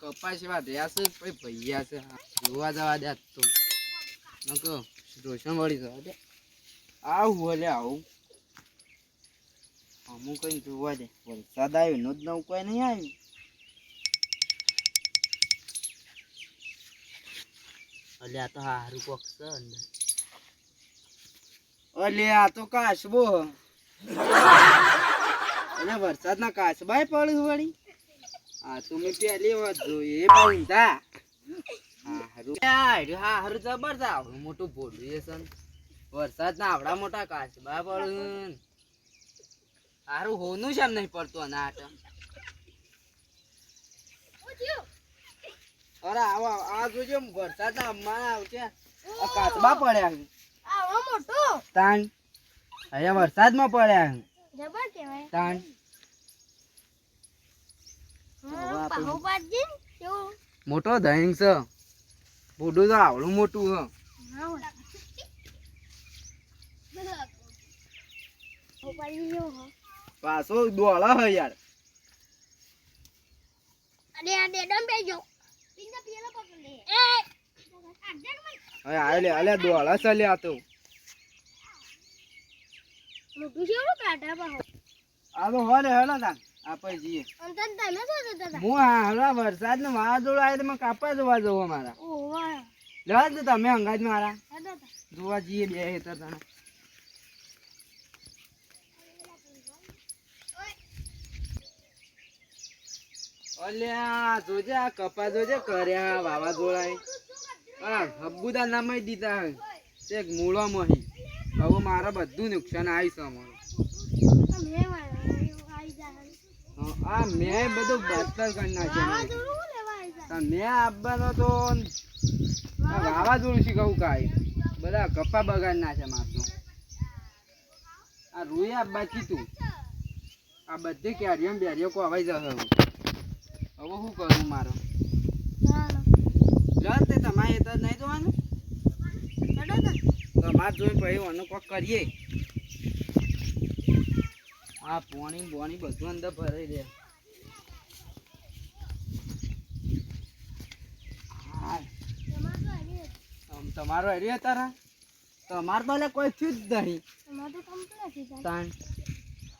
કપાસ એવા રહ્યા જોવા જવા દે તો. રોશન વળી જવા દે. આવું ભલે આવું. અમુક કઈ જોવા દે. વરસાદ આવ્યો નો જ નવું કોઈ નહીં આવ્યું. અલે, આ તો હારું કોક અલે, આ તો કાચબો અલે, વરસાદના કાચબાય પડ્યું વળી. આ તો પહેલી વાત જોઈએ એ પણ આવડું મોટું એ છે ને. વરસાદના આવડા મોટા કાચબા પડ્યું હારું હોનું છે એમ નહીં પડતું અરે આવો આવો. આ જોજો વરસાદના અમારા આવશે. આ કાચબા પડ્યા છે. આવો મોટો. તાણ. અહીંયા વરસાદમાં પડ્યા છે. તાણ હા, આપણે- પાહો પાડજે ને, કેવું? મોટો ધૈંગ છે. બુડું તો આવડું મોટું છે. પાછો દોળ હ યાર. અરે આ બેજો. પેલા પકડ લે. એ! છે લે આ તો. મોટું છે પાહો આ તો હોલે હેલો તાન. આપણે જઈએ. તમે હું હા વરસાદ ને વાવાઝોડો આવે તો મને કાપા જોવા જવો મારા લેવા દે તમે અંગાજ મારા. જોવા જઈએ બે હેતર તને. અલ્યા જોજે આ કપા જોજે કર્યા વાવાઝોડાએ. હા હબ્બુદા નામે દીધા એક મૂળો મહી. હવે મારે બધું નુકસાન આવી છે અમારું તમે આ મેં બધું બદતર કરી નાખ્યું મેં આપવાનો તો વાવાઝોડું? શીખવું કાંઈ? બધા કપ્પા બગાડ નાખે મારતો આ રૂએ આપવા કીધું. આ બધી કેરીઓ બેરીઓ કોવાઈ જશે હવે. હવે શું કરું મારો? તે તમારે એ તો નહીં જોવાનું? તમારે જોઈને પછી ઓનું કોક કરીએ. આ પોણી બોણી બધું અંદર ભરાઈ દે. તમારો હરી તારા? તમારે એટલે કોઈ થયું જ નહીં.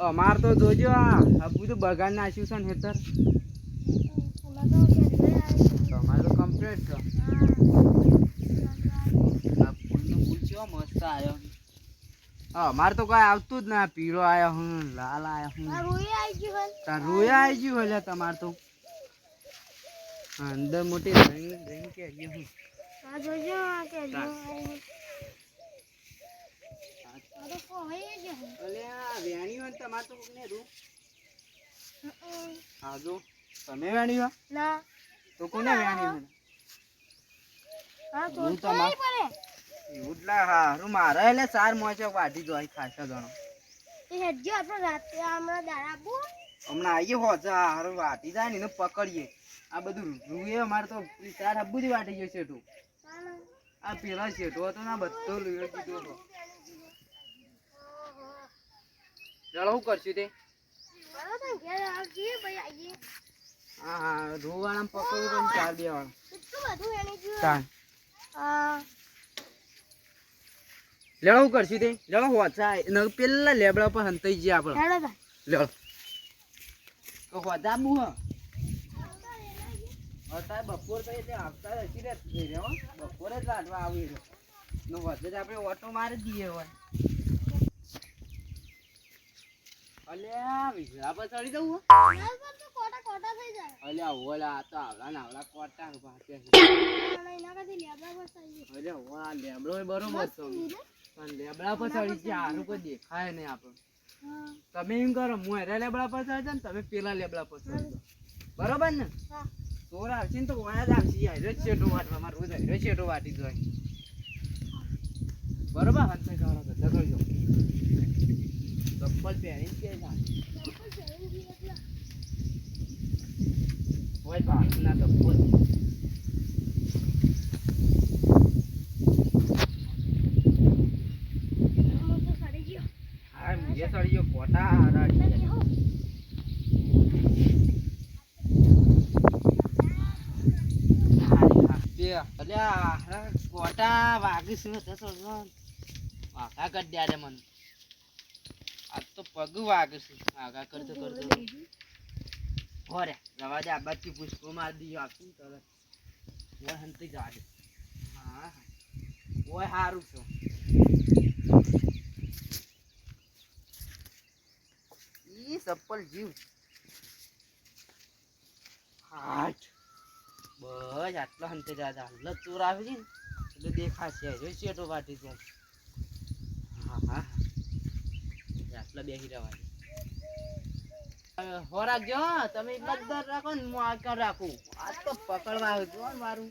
અમાર તો જોજો આ બધું બગાડ નાખ્યું છે ને હેતર તમારે તો ઘરે આવી તમારે તો કમ્પ્લીટ છે હા આ ફૂલનો ફૂલ કેવો મસ્ત આવ્યો હા અમારે તો કોઈ આવતું જ ના. પીળો આવ્યો હું લાલ આવ્યો હું. તાર રોયા આવી ગયું હોય તમારે તો. અંદર મોટી રંગ રંગ કે આવી હું. આ જોજો કે જો તમે વેણી તો કોને વેણી હા. તમાર- એવું હારું મારે એટલે ચાર મોચો વાટી જોઈ ખાસો જણો એ હેડજો આપણે રાતે હમણાં દાડા આપું હમણાં આવીએ હોજા હારું વાટી જાય ને એને પકડીએ. આ બધું રૂએ અમારે તો ચાર હબ્બુ જ વાટી ગયો શેઠું. આ પેલા શેઠો હતો ને બધો લુયો દીધો હતો. ચાલો શું કરશું તે? હા હા રૂવાળા પકડવું પણ ચાલ જોયું ચાલ. હા. લેડો હું કરશું તે? લેડો હોચા ન પેલા લેબડા પર હંતાઈ જઈએ આપણે. લેડો તો હોચા બુ હતા બપોર તો એટલે આવતા હજી રે. થઈ બપોરે જ લાડવા આવી રહ્યો ને જ આપણે ઓટો મારી દઈએ હોય અલ્યા વિજળા પર ચડી જવું હો? ના પર તો કોટા કોટા થઈ જાય. અલ્યા ઓલા તો આવડા ને આવડા કોટા ભાગ્યા પણ એના કરતી લેબડા બસ આવીએ અલ્યા ઓલા લેબડો બરોબર છે. પણ લેબડા પર ચડી ગયા હારું કોઈ દેખાય નહીં આપણે તમે એમ કરો હું એરા લેબડા પર ચડજો ને તમે પેલા લેબડા પર ચડજો બરોબર ને? ચોર આવશે ને તો ઓયા જ આવશે હાઈરો છેટો વાટવા મારો રોજ હાઈરો છેટો વાટી જાય. બરોબર? હંતે કરો બધા કરજો. ચપ્પલ પહેરી કે હોય ભાગના ચપ્પલ ગયો કોટા હારા અલ્યા કોટા વાગી શું વાઘા કરી દે મને. પગ વાગે છે. વાઘા કરતો કરતો. હોરે રવા દે આ પુષ્પો માર દીયો આપું તરત ઓય હંતી જા હા હા. ઓય હારું છે. ઈ સપ્પલ જીવ. હાટ. બસ આટલો હંતે દાદા હલ્લો ચોર આવી છે ને. એટલે દેખાશે. જો શેટો વાટી છે હા હા. આટલા બેસી રહેવા દે. હવે હો રાખજો તમે બધા રાખો ને, હું આગળ રાખું. આ તો પકડવા આવજો ને મારું.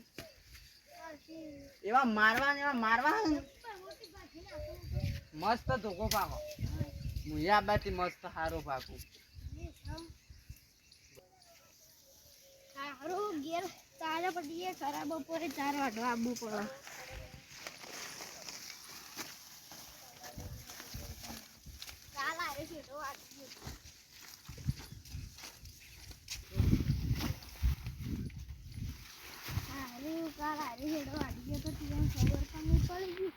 એવા મારવા ને એવા મારવા મસ્ત ધોકો પાકો. મુયાબાથી મસ્ત હારો પાકું. હારું ગેર તારે પડીએ ખરાબ બપોરે ચાર વાગવા આવવું પડે કાલ આવે હારું કાલ આવે છે તો ગયો તો ત્યાં ખબર પણ નહીં પડી ગઈ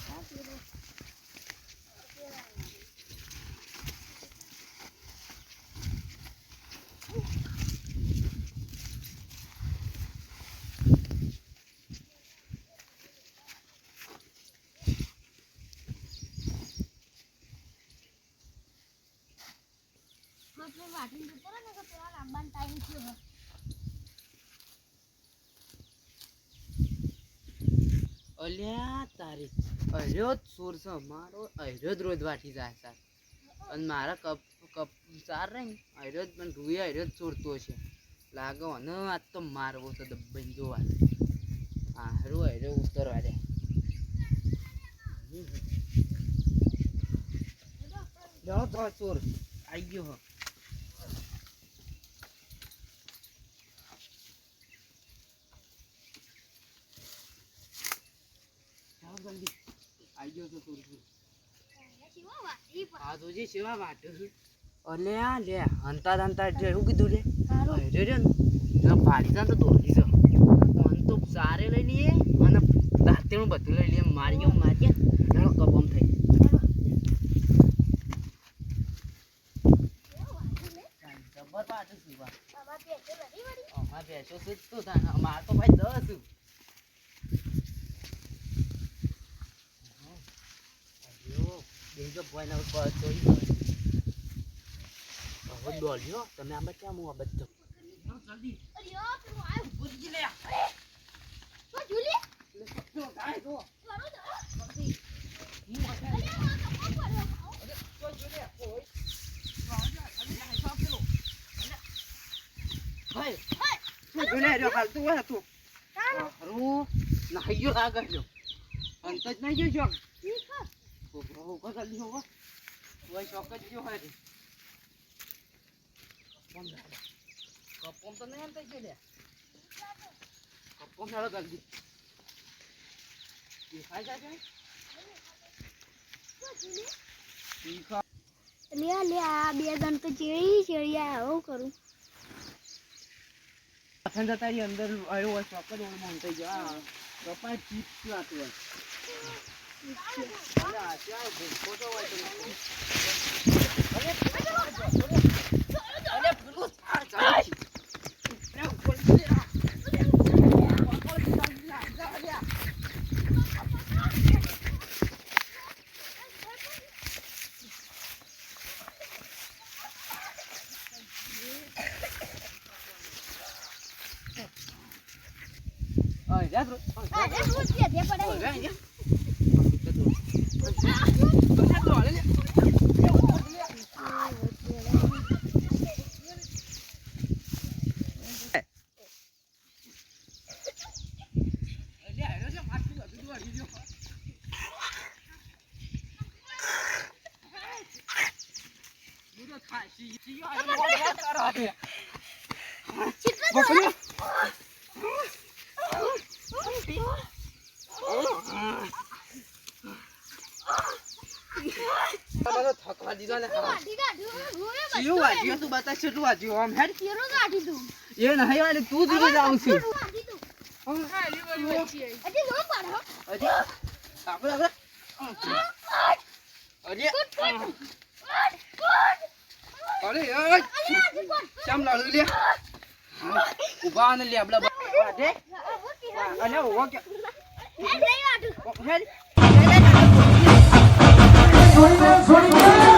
હા, પેલો. બસ મેં વાટીને જતો રહ્યો ને તો પેલા લાંબાનો ટાઈમ થયો હવે. અલ્યા, તારી અર્યો જ ચોર છે મારો અર્યો જ રોજ વાટી જાય સાર અને મારા કપ કપ ચાર રહે ને, અર્યો જ પણ રૂએ અર્યો જ ચોરતો છે. લાગે અને આજ તો મારવો છે, દબ્બન જોવા. હારું, અર્યો ઉતરવા દે. તો ચોર આઈ ગયો હો જાઓ જલ્દી આઈ ગયો તો ચોર ચોર શિવા વાટી પણ. આ તો સેવા વાટ્યો અલે આ લે હંતા હંતા એવું કીધું લે. અરે રે ને તો દોડી જા મન તો સારે લઈ લઈએ અને દાંતેનું બધું લઈ લઈએ મારી ગયો મારી ગયા. કબમ થઈ જબર પાટું સીવા આમાં પેટે ભરી વળી. અમાર બેસો છે તો થાય અમાર તો ભાઈ દસ અયો બેજો ભોય ના ઉપર ચોરી હવે દોડ્યો તમે આમાં ક્યાં હું આ બધો જલ્દી અલ્યો, પેલું આવ્યું. ગુજી લે તો જુલી, જો ગાય જો કરો તો. જલ્દી હું આ અલ્યા, આ કપા પડ્યો. તો જો લે ઓય ભાઈ તું જોને રહ્યો હાલ તું હોય તું હારું નાહી ગયો આગળ ગયો અંત જ નહીં ગયો. જ ગયો હોય રે કપમ તો નહીં અંત ગયો લે. કપમ દેખાય જાય બે જણ તો ચેડી ચેડિયા આવું કરું? પસંદ જતા અંદર આવ્યો હોય ચોક્કસ ઓળમાં થઈ ગયો. હા કપાય ચીપ હોય. તો અરે અરે પેલું આ ચાલે છે. અરે ઉપર લે આ. પકડ ચાલ જા, જા, જા. અરે જા તું. આ રે, શું છે? તે પડે. અરે અહીંયા. અરે દોડે લે. અરે આયો છે માથું બધું દોડી ગયો. હું તો થાકી ગયો. આયો મોઢે કરવા દે. ચીટલો તો બકરી. મને થકવા દીધો તું બતા આમ હેડ એ નહીં વાળી તું. જ જાઉં છું અરે શેમ લાડુ લે. ઊભા અને લે આપડા વાટે અને ઊભો કે હેલ. છોડી દે છોડી દે